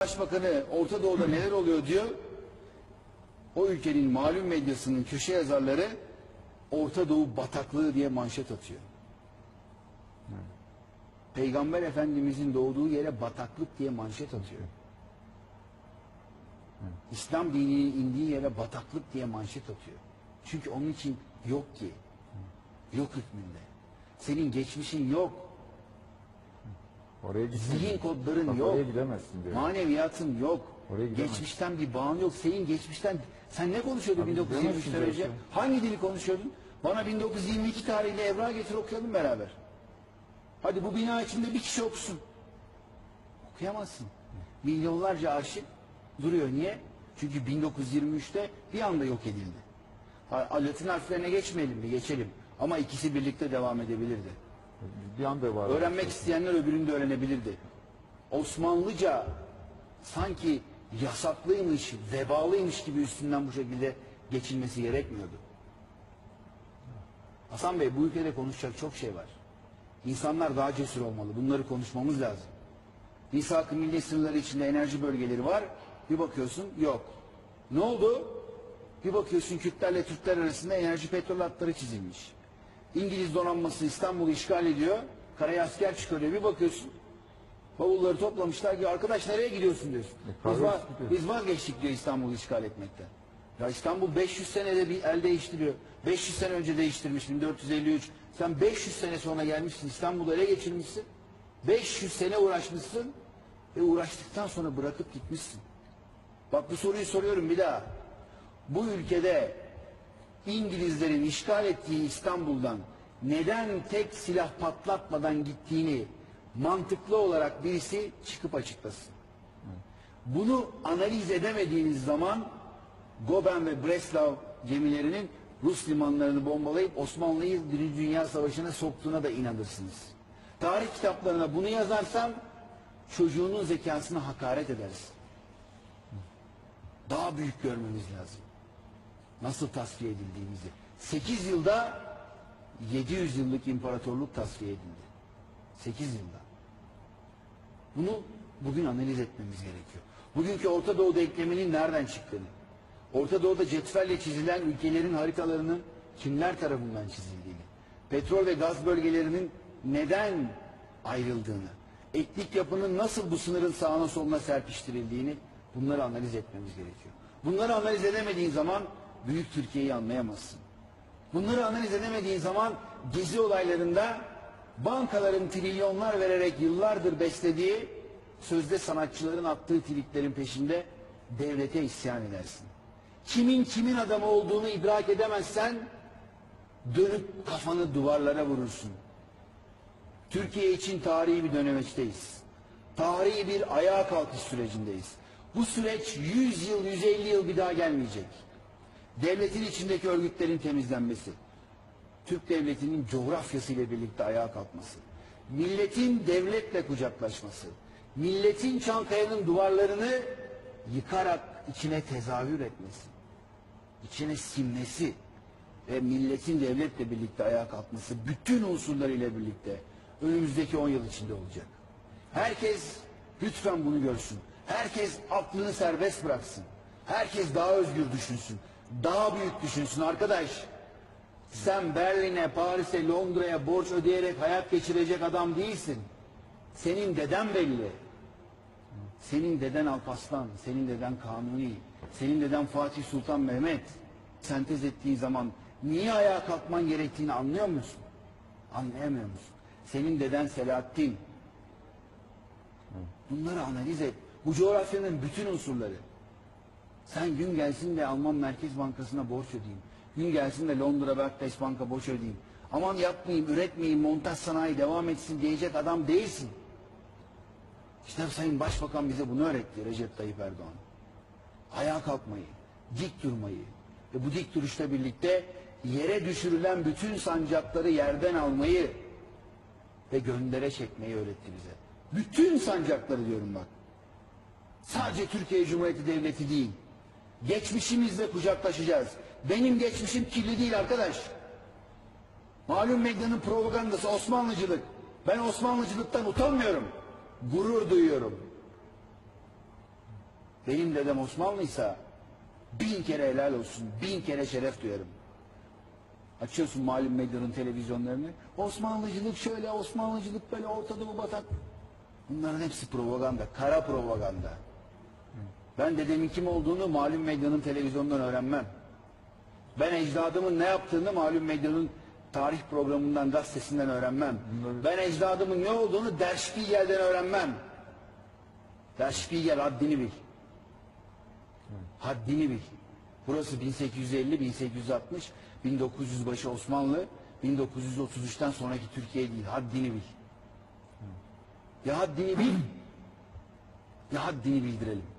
Başbakanı Orta Doğu'da neler oluyor diyor. O ülkenin malum medyasının köşe yazarları Orta Doğu bataklığı diye manşet atıyor. Peygamber Efendimizin doğduğu yere bataklık diye manşet atıyor. İslam dininin indiği yere bataklık diye manşet atıyor. Çünkü onun için yok ki. Yok hükmünde. Senin geçmişin yok. Oraya gitsin. Zihin kodların Bak, yok. Oraya gidemezsin diyor. Maneviyatın yok. Oraya. Geçmişten bir bağın yok. Senin geçmişten sen ne konuşuyordun Abi 1923'ten gidemezsin önce? diyorsun. Hangi dili konuşuyordun? Bana 1922 tarihli evrak getir okuyalım beraber. Hadi bu bina içinde bir kişi okusun. Okuyamazsın. Milyonlarca arşiv duruyor. Niye? Çünkü 1923'te bir anda yok edildi. Ha, Latin harflerine geçmeyelim mi? Geçelim. Ama ikisi birlikte devam edebilirdi. Bir anda var. Öğrenmek isteyenler öbürünü de öğrenebilirdi. Osmanlıca sanki yasaklıymış, vebalıymış gibi üstünden bu şekilde geçilmesi gerekmiyordu. Hasan Bey bu ülkede konuşacak çok şey var. İnsanlar daha cesur olmalı. Bunları konuşmamız lazım. Misak-ı milli sınırları içinde enerji bölgeleri var. Bir bakıyorsun yok. Ne oldu? Bir bakıyorsun Kürtlerle Türkler arasında enerji petrol hatları çizilmiş. İngiliz donanması İstanbul'u işgal ediyor. Karaya asker çıkarıyor. Bir bakıyorsun bavulları toplamışlar ki arkadaş nereye gidiyorsun diyorsun. E, Biz, va- biz vazgeçtik diyor İstanbul'u işgal etmekten. Ya İstanbul 500 senede bir el değiştiriyor. 500 sene önce değiştirmiş 1453. Sen 500 sene sonra gelmişsin İstanbul'u ele geçirmişsin. 500 sene uğraşmışsın ve uğraştıktan sonra bırakıp gitmişsin. Bak bu soruyu soruyorum bir daha. Bu ülkede İngilizlerin işgal ettiği İstanbul'dan neden tek silah patlatmadan gittiğini mantıklı olarak birisi çıkıp açıklasın. Bunu analiz edemediğiniz zaman Goben ve Breslau gemilerinin Rus limanlarını bombalayıp Osmanlı'yı Birinci Dünya Savaşı'na soktuğuna da inanırsınız. Tarih kitaplarına bunu yazarsam çocuğunun zekasına hakaret ederiz. Daha büyük görmemiz lazım. Nasıl tasfiye edildiğimizi. 8 yılda 700 yıllık imparatorluk tasfiye edildi. 8 yılda. Bunu bugün analiz etmemiz gerekiyor. Bugünkü Orta Doğu denkleminin nereden çıktığını, Orta Doğu'da cetvelle çizilen ülkelerin haritalarının kimler tarafından çizildiğini, petrol ve gaz bölgelerinin neden ayrıldığını, etnik yapının nasıl bu sınırın sağına soluna serpiştirildiğini bunları analiz etmemiz gerekiyor. Bunları analiz edemediğin zaman büyük Türkiye'yi anlayamazsın. Bunları analiz edemediğin zaman gezi olaylarında bankaların trilyonlar vererek yıllardır beslediği sözde sanatçıların attığı tweetlerin peşinde devlete isyan edersin. Kimin kimin adamı olduğunu idrak edemezsen dönüp kafanı duvarlara vurursun. Türkiye için tarihi bir dönemeçteyiz. Tarihi bir ayağa kalkış sürecindeyiz. Bu süreç 100 yıl, 150 yıl bir daha gelmeyecek. Devletin içindeki örgütlerin temizlenmesi, Türk devletinin coğrafyasıyla birlikte ayağa kalkması, milletin devletle kucaklaşması, milletin Çankaya'nın duvarlarını yıkarak içine tezahür etmesi, içine simnesi ve milletin devletle birlikte ayağa kalkması bütün unsurlarıyla birlikte önümüzdeki 10 yıl içinde olacak. Herkes lütfen bunu görsün. Herkes aklını serbest bıraksın. Herkes daha özgür düşünsün. Daha büyük düşünsün arkadaş. Sen Berlin'e, Paris'e, Londra'ya borç ödeyerek hayat geçirecek adam değilsin. Senin deden belli. Senin deden Alparslan, senin deden Kanuni, senin deden Fatih Sultan Mehmet. Sentez ettiği zaman niye ayağa kalkman gerektiğini anlıyor musun? Anlayamıyor musun? Senin deden Selahattin. Bunları analiz et. Bu coğrafyanın bütün unsurları. Sen gün gelsin de Alman Merkez Bankası'na borç ödeyeyim. Gün gelsin de Londra Barclays Banka borç ödeyeyim. Aman yapmayayım, üretmeyeyim, montaj sanayi devam etsin diyecek adam değilsin. İşte Sayın Başbakan bize bunu öğretti Recep Tayyip Erdoğan. Ayağa kalkmayı, dik durmayı ve bu dik duruşla birlikte yere düşürülen bütün sancakları yerden almayı ve göndere çekmeyi öğretti bize. Bütün sancakları diyorum bak. Sadece Türkiye Cumhuriyeti Devleti değil. Geçmişimizle kucaklaşacağız. Benim geçmişim kirli değil arkadaş. Malum medyanın propagandası Osmanlıcılık. Ben Osmanlıcılıktan utanmıyorum. Gurur duyuyorum. benim dedem Osmanlıysa bin kere helal olsun, bin kere şeref duyarım. Açıyorsun malum medyanın televizyonlarını. Osmanlıcılık şöyle, Osmanlıcılık böyle, Orta Doğu batak. Bunların hepsi propaganda, kara propaganda. Ben dedemin kim olduğunu malum medyanın televizyondan öğrenmem. Ben ecdadımın ne yaptığını malum medyanın tarih programından, gazetesinden öğrenmem. Ben ecdadımın ne olduğunu Der Spiegel'den öğrenmem. Der Spiegel haddini bil. Haddini bil. Burası 1850, 1860, 1900 başı Osmanlı, 1933'ten sonraki Türkiye değil. Haddini bil. Ya haddini bil, ya haddini bildirelim.